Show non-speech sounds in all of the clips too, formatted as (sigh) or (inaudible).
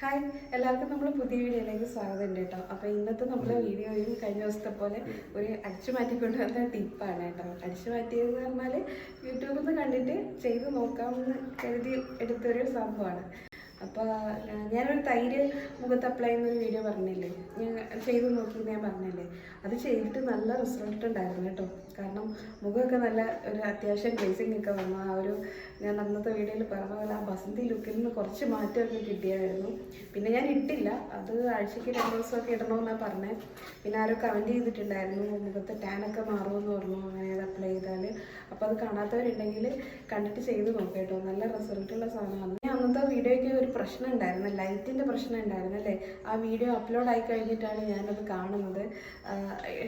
Hi എല്ലാവർക്കും നമ്മൾ പുതിയ വീഡിയോയിലേക്ക് സ്വാഗതം ഉണ്ട് കേട്ടോ. അപ്പോൾ ഇന്നത്തെ നമ്മുടെ വീഡിയോയും കഴിഞ്ഞ ദിവസത്തെ പോലെ ഒരു അടിച്ചു മാറ്റിക്കൊണ്ട് വന്ന ടിപ്പാണ് കേട്ടോ. അടിച്ചു മാറ്റിയെന്ന് പറഞ്ഞാൽ യൂട്യൂബിൽ നിന്ന് കണ്ടിട്ട് ചെയ്ത് നോക്കാമെന്ന് കരുതി എടുത്തൊരു സംഭവമാണ്. അപ്പോൾ ഞാനൊരു തൈര് മുഖത്ത് അപ്ലൈ ചെയ്യുന്ന ഒരു വീഡിയോ പറഞ്ഞില്ലേ? ഞാൻ ചെയ്ത് നോക്കി ഞാൻ പറഞ്ഞില്ലേ? അത് ചെയ്തിട്ട് നല്ല റിസൾട്ട് ഉണ്ടായിരുന്നു കേട്ടോ. കാരണം മുഖമൊക്കെ നല്ല ഒരു അത്യാവശ്യം ഗ്ലേസിംഗ് ഒക്കെ വന്നു. ആ ഒരു ഞാൻ അന്നത്തെ വീഡിയോയിൽ പറഞ്ഞ പോലെ ആ ബസന്തി ലുക്കിൽ നിന്ന് കുറച്ച് മാറ്റമൊക്കെ കിട്ടിയായിരുന്നു. പിന്നെ ഞാൻ ഇട്ടില്ല. അത് ആഴ്ചയ്ക്ക് രണ്ട് ദിവസമൊക്കെ ഇടണമെന്നാണ് പറഞ്ഞത് പിന്നെ ആരോ കമന്റ് ചെയ്തിട്ടുണ്ടായിരുന്നു മുഖത്ത് ടാനൊക്കെ മാറുമെന്ന് പറഞ്ഞു അങ്ങനെ അത് അപ്ലൈ ചെയ്താൽ അപ്പോൾ അത് കാണാത്തവരുണ്ടെങ്കിൽ കണ്ടിട്ട് ചെയ്ത് നോക്കാം കേട്ടോ. നല്ല റിസൾട്ടുള്ള സാധനമാണ്. ഞാൻ അന്നത്തെ വീഡിയോയ്ക്ക് ഒരു പ്രശ്നം ഉണ്ടായിരുന്നു ലൈറ്റിന്റെ പ്രശ്നം ഉണ്ടായിരുന്നു അല്ലേ? ആ വീഡിയോ അപ്ലോഡ് ആയി കഴിഞ്ഞിട്ടാണ് ഞാനത് കാണുന്നത്.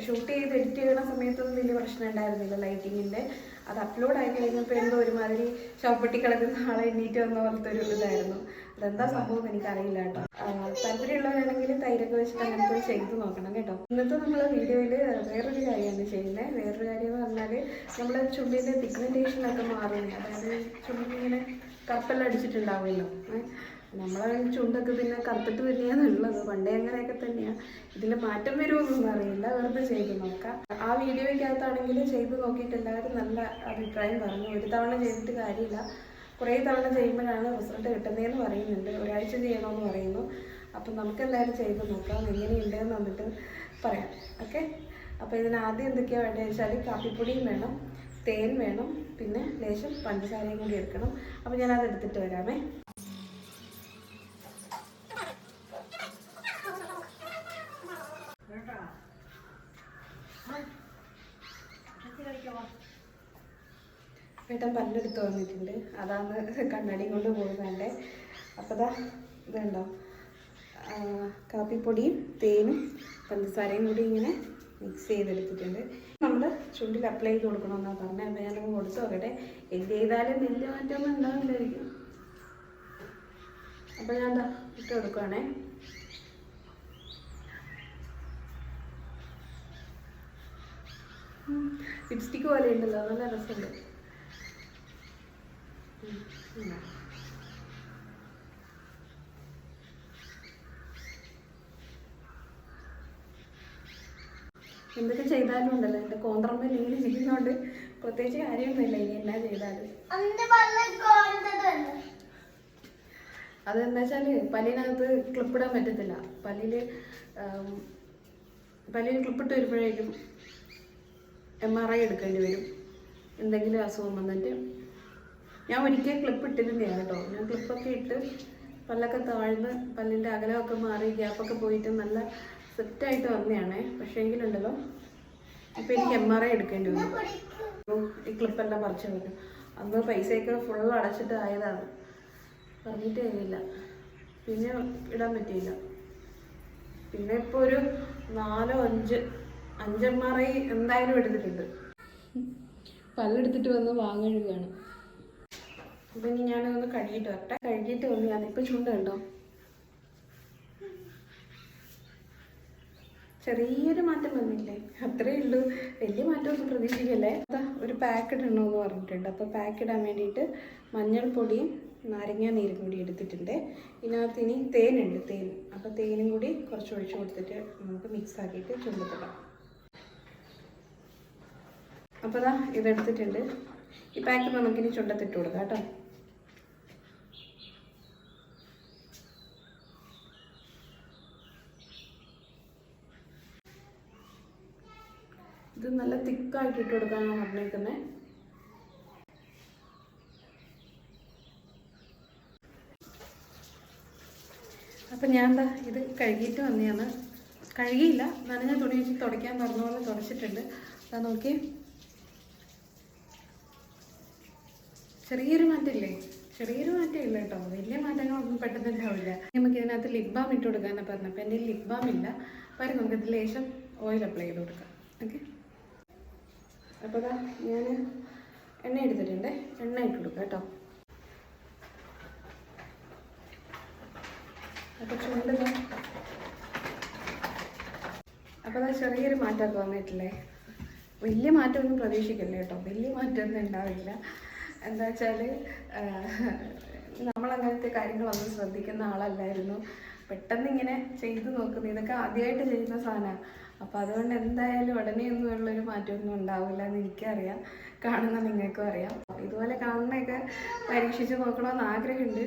ഷൂട്ട് ചെയ്ത് എഡിറ്റ് ചെയ്യുന്ന സമയത്തൊന്നും വലിയ പ്രശ്നം ഉണ്ടായിരുന്നില്ല ലൈറ്റിങ്ങിന്റെ. അത് അപ്ലോഡ് ആയി കഴിഞ്ഞപ്പോൾ എന്തോ ഒരുമാതിരി ശവപ്പെട്ടി കിടക്കുന്ന ആളെ എണ്ണീറ്റ് വന്ന പോലത്തെ ഒരു ഇതായിരുന്നു. അതെന്താ സംഭവം എനിക്കറിയില്ല കേട്ടോ. താല്പര്യമുള്ളവരാണെങ്കിൽ തൈരൊക്കെ വെച്ചിട്ട് അങ്ങനത്തെ ചെയ്ത് നോക്കണം കേട്ടോ. ഇന്നത്തെ നമ്മൾ വീഡിയോയിൽ വേറൊരു കാര്യമാണ് ചെയ്യുന്നത്. വേറൊരു കാര്യം എന്ന് പറഞ്ഞാൽ നമ്മളെ ചുണ്ടിന്റെ പിഗ്മെന്റേഷനൊക്കെ മാറുന്നത് അതായത് ചുണ്ടിങ്ങനെ കപ്പലടിച്ചിട്ടുണ്ടാവുമല്ലോ? നമ്മളെ ചുണ്ടൊക്കെ പിന്നെ കറുത്തിട്ട് തന്നെയാണുള്ളത് പണ്ടേ അങ്ങനെയൊക്കെ തന്നെയാണ് ഇതിൽ മാറ്റം വരുമെന്നൊന്നും അറിയില്ല. വെറുതെ ചെയ്ത് നോക്കാം. ആ വീഡിയോയ്ക്കകത്താണെങ്കിൽ ചെയ്ത് നോക്കിയിട്ട് എല്ലാവരും നല്ല അഭിപ്രായം പറഞ്ഞു. ഒരു തവണ ചെയ്തിട്ട് കാര്യമില്ല. കുറേ തവണ ചെയ്യുമ്പോഴാണ് റിസൾട്ട് കിട്ടുന്നതെന്ന് പറയുന്നുണ്ട്. ഒരാഴ്ച ചെയ്യണമെന്ന് പറയുന്നു. അപ്പം നമുക്ക് എല്ലാവരും ചെയ്ത് നോക്കാം. എങ്ങനെയുണ്ടെന്ന് വന്നിട്ട് പറയാം. ഓക്കെ? അപ്പോൾ ഇതിന് ആദ്യം എന്തൊക്കെയാണ് വേണ്ടതെന്ന് വെച്ചാൽ കാപ്പിപ്പൊടിയും വേണം തേൻ വേണം പിന്നെ ലേശം പഞ്ചസാരയും കൂടി എടുക്കണം. അപ്പോൾ ഞാനത് എടുത്തിട്ട് വരാമേ. ഏട്ടൻ പല്ലെടുത്ത് വന്നിട്ടുണ്ട്. അതാണ് കണ്ണാടി കൊണ്ട് പോകുന്നതിന്റെ അപ്പോൾ ദാ ഇതുണ്ടോ കാപ്പിപ്പൊടിയും തേനും പഞ്ചസാരയും കൂടി ഇങ്ങനെ മിക്സ് ചെയ്തെടുത്തിട്ടുണ്ട്. നമ്മൾ ചുണ്ടിൽ അപ്ലൈ ചെയ്ത് കൊടുക്കണമെന്നാണ് പറഞ്ഞത് അപ്പോൾ ഞാനൊന്ന് കൊടുത്തു നോക്കട്ടെ. എന്ത് ചെയ്താലും വലിയ മാറ്റമൊന്നും ഉണ്ടാവില്ലായിരിക്കും. അപ്പോൾ ഞാൻ എന്താ ഇട്ട് കൊടുക്കുവാണേ. ലിപ്സ്റ്റിക്ക് പോലെ ഉണ്ടല്ലോ. നല്ല രസമുണ്ട്. എന്തൊക്കെ ചെയ്താലും ഉണ്ടല്ലോ. എന്റെ കോന്ത്രമ്മയിൽ ഇങ്ങനെ ഇരിക്കുന്നോണ്ട് പ്രത്യേകിച്ച് കാര്യമൊന്നുമില്ല. ഇനി എന്നാ ചെയ്താലും. അതെന്താ വെച്ചാൽ പല്ലിനകത്ത് ക്ലിപ്പിടാൻ പറ്റത്തില്ല. പല്ലിൽ പല്ലിൽ ക്ലിപ്പിട്ട് വരുമ്പോഴേക്കും എം ആർ ഐ എടുക്കേണ്ടി വരും. എന്തെങ്കിലും അസുഖം വന്നിട്ട് ഞാൻ ഒരിക്കൽ ക്ലിപ്പ് ഇട്ടിരുന്നില്ല കേട്ടോ. ഞാൻ ക്ലിപ്പൊക്കെ ഇട്ട് പല്ലൊക്കെ താഴ്ന്ന് പല്ലിന്റെ അകലമൊക്കെ മാറി ഗ്യാപ്പൊക്കെ പോയിട്ട് നല്ല സെറ്റായിട്ട് വന്നതാണേ. പക്ഷേ എങ്കിലുണ്ടല്ലോ. ഇപ്പം എനിക്ക് എം ആർ ഐ എടുക്കേണ്ടി ഉം, ഈ ക്ലിപ്പെല്ലാം പറിച്ചു വരും അന്ന് പൈസയൊക്കെ ഫുൾ അടച്ചിട്ട് ആയതാണ്. പറഞ്ഞിട്ട് കഴിയില്ല പിന്നെ ഇടാൻ പറ്റിയില്ല. പിന്നെ ഇപ്പോൾ ഒരു നാലോ അഞ്ച് അഞ്ചെം ആർ ഐ എന്തായാലും എടുത്തിട്ടുണ്ട്. പല്ലെടുത്തിട്ട് വന്ന് വാങ്ങഴുകയാണ് അപ്പം ഇനി ഞാനതൊന്ന് കഴുകിയിട്ട് വരട്ടെ. കഴുകിയിട്ട് വന്ന് ഞാൻ ഇപ്പം ചുണ്ട് ചെറിയൊരു മാറ്റം വന്നില്ലേ? അത്രേ ഉള്ളൂ. വലിയ മാറ്റമൊന്നും പ്രതീക്ഷിക്കല്ലേ? ഒരു പാക്ക് ഇടണമെന്ന് പറഞ്ഞിട്ടുണ്ട്. അപ്പോൾ പാക്ക് ഇടാൻ വേണ്ടിയിട്ട് മഞ്ഞൾപ്പൊടിയും നാരങ്ങ നീരും കൂടി എടുത്തിട്ടുണ്ട്. ഇതിനകത്ത് ഇനി തേനുണ്ട് തേൻ. അപ്പോൾ തേനും കൂടി കുറച്ച് ഒഴിച്ചു കൊടുത്തിട്ട് നമുക്ക് മിക്സ് ആക്കിയിട്ട് ചുണ്ടത്തിടാം. അപ്പോൾ ദാ ഇതെടുത്തിട്ടുണ്ട്. ഈ പാക്കറ്റ് നമുക്കിനി ചുണ്ടത്തിട്ട് കൊടുക്കാം കേട്ടോ. ഇത് നല്ല തിക്കായിട്ട് ഇട്ട് കൊടുക്കാനാണ് പറഞ്ഞേക്കുന്നത് അപ്പം ഞാൻ എന്താ ഇത് കഴുകിയിട്ട് വന്നെയാണ് കഴുകിയില്ല നനഞ്ഞ തുണി വെച്ച് തുടയ്ക്കാൻ പറഞ്ഞ പോലെ തുടച്ചിട്ടുണ്ട്. അതാ നോക്കി ചെറിയൊരു മാറ്റമില്ലേ? ചെറിയൊരു മാറ്റം ഇല്ല കേട്ടോ. വലിയ മാറ്റങ്ങളൊന്നും പെട്ടെന്ന് ഉണ്ടാവില്ല. നമുക്ക് ഇതിനകത്ത് ലിപ് ബാം ഇട്ട് കൊടുക്കാനാണ് പറഞ്ഞത് അപ്പം എന്റെ ലിപ് ബാം ഇല്ല. അപ്പം നമുക്ക് ഇതിൽ ലേശം ഓയിൽ അപ്ലൈ ചെയ്ത് കൊടുക്കാം. ഓക്കെ അപ്പോൾ ഇതാ ഞാൻ എണ്ണ എടുത്തിട്ടുണ്ട്. എണ്ണ ഇട്ട് കൊടുക്കാം കേട്ടോ. അപ്പോൾ ചുണ്ട് അപ്പോൾ അതാ ചെറിയൊരു മാറ്റമൊക്കെ വന്നിട്ടില്ലേ? വലിയ മാറ്റമൊന്നും പ്രതീക്ഷിക്കല്ലേ കേട്ടോ. വലിയ മാറ്റമൊന്നും ഉണ്ടാവില്ല. എന്താ വെച്ചാൽ നമ്മളങ്ങനത്തെ കാര്യങ്ങളൊന്നും ശ്രദ്ധിക്കുന്ന ആളല്ലായിരുന്നു. പെട്ടെന്ന് ഇങ്ങനെ ചെയ്തു നോക്കുന്നു. ഇതൊക്കെ ആദ്യമായിട്ട് ചെയ്യുന്ന സാധനമാണ്. അപ്പോൾ അതുകൊണ്ട് എന്തായാലും ഉടനെ ഉള്ളൊരു മാറ്റമൊന്നും ഉണ്ടാവില്ല എന്ന് എനിക്കറിയാം. കാണുന്ന നിങ്ങൾക്കും അറിയാം. ഇതുപോലെ കാണുന്നതൊക്കെ പരീക്ഷിച്ച് നോക്കണമെന്ന് ആഗ്രഹമുണ്ട്.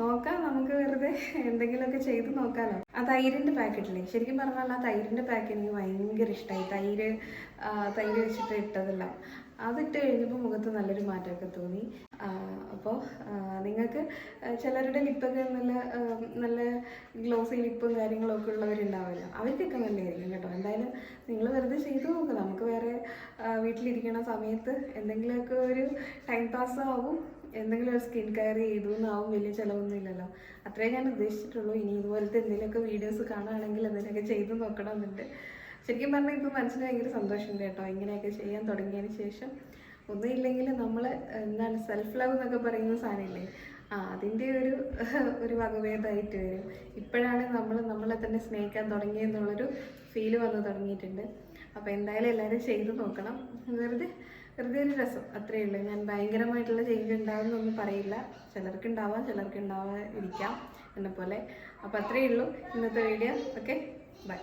നോക്കാം നമുക്ക് വെറുതെ എന്തെങ്കിലുമൊക്കെ ചെയ്ത് നോക്കാമല്ലോ ആ തൈരിന്റെ പാക്കറ്റില്ലേ? ശരിക്കും പറഞ്ഞാൽ ആ തൈരിന്റെ പാക്ക് എനിക്ക് ഭയങ്കര ഇഷ്ടമായി. തൈര് തൈര് വെച്ചിട്ട് ഇട്ടതെല്ലാം. അതിട്ട് കഴിഞ്ഞപ്പോൾ മുഖത്ത് നല്ലൊരു മാറ്റമൊക്കെ തോന്നി. അപ്പോൾ നിങ്ങൾക്ക് ചിലരുടെ ലിപ്പൊക്കെ നല്ല നല്ല ഗ്ലോസി ലിപ്പും കാര്യങ്ങളൊക്കെ ഉള്ളവരുണ്ടാവുമല്ലോ അവർക്കൊക്കെ നല്ലതായിരിക്കും കേട്ടോ. എന്തായാലും നിങ്ങൾ വെറുതെ ചെയ്തു നോക്കുക നമുക്ക് വേറെ വീട്ടിലിരിക്കണ സമയത്ത് എന്തെങ്കിലുമൊക്കെ ഒരു ടൈം പാസ് ആവും. എന്തെങ്കിലും ഒരു സ്കിൻ കെയർ ചെയ്തു എന്നാവും. വലിയ ചിലവൊന്നും ഇല്ലല്ലോ അത്രേ ഞാൻ ഉദ്ദേശിച്ചിട്ടുള്ളൂ. ഇനി ഇതുപോലത്തെ എന്തെങ്കിലുമൊക്കെ വീഡിയോസ് കാണുകയാണെങ്കിൽ എന്തെങ്കിലുമൊക്കെ ചെയ്ത് നോക്കണമെന്നുണ്ട്. ശരിക്കും പറഞ്ഞാൽ ഇപ്പോൾ മനസ്സിന് ഭയങ്കര സന്തോഷമുണ്ട് കേട്ടോ. ഇങ്ങനെയൊക്കെ ചെയ്യാൻ തുടങ്ങിയതിന് ശേഷം ഒന്നുമില്ലെങ്കിൽ നമ്മൾ എന്താണ് സെൽഫ് ലവ് എന്നൊക്കെ പറയുന്ന സാധനമില്ലേ? ആ അതിന്റെ ഒരു (laughs) ഒരു വകഭേദമായിട്ട് വരും. ഇപ്പോഴാണ് നമ്മൾ നമ്മളെ തന്നെ സ്നേഹിക്കാൻ തുടങ്ങിയെന്നുള്ളൊരു ഫീൽ വന്ന് തുടങ്ങിയിട്ടുണ്ട്. അപ്പോൾ എന്തായാലും എല്ലാവരും ചെയ്തു നോക്കണം. വെറുതെ വെറുതെ ഒരു രസം. അത്രയേ ഉള്ളൂ. ഞാൻ ഭയങ്കരമായിട്ടുള്ള ചേഞ്ച് ഉണ്ടാകുമെന്നൊന്നും പറയില്ല. ചിലർക്ക് ഉണ്ടാവാം ചിലർക്ക് ഉണ്ടാവാതിരിക്കാം എന്നെ പോലെ അപ്പോൾ അത്രയേ ഉള്ളൂ ഇന്നത്തെ വീഡിയോ ഓക്കെ ബൈ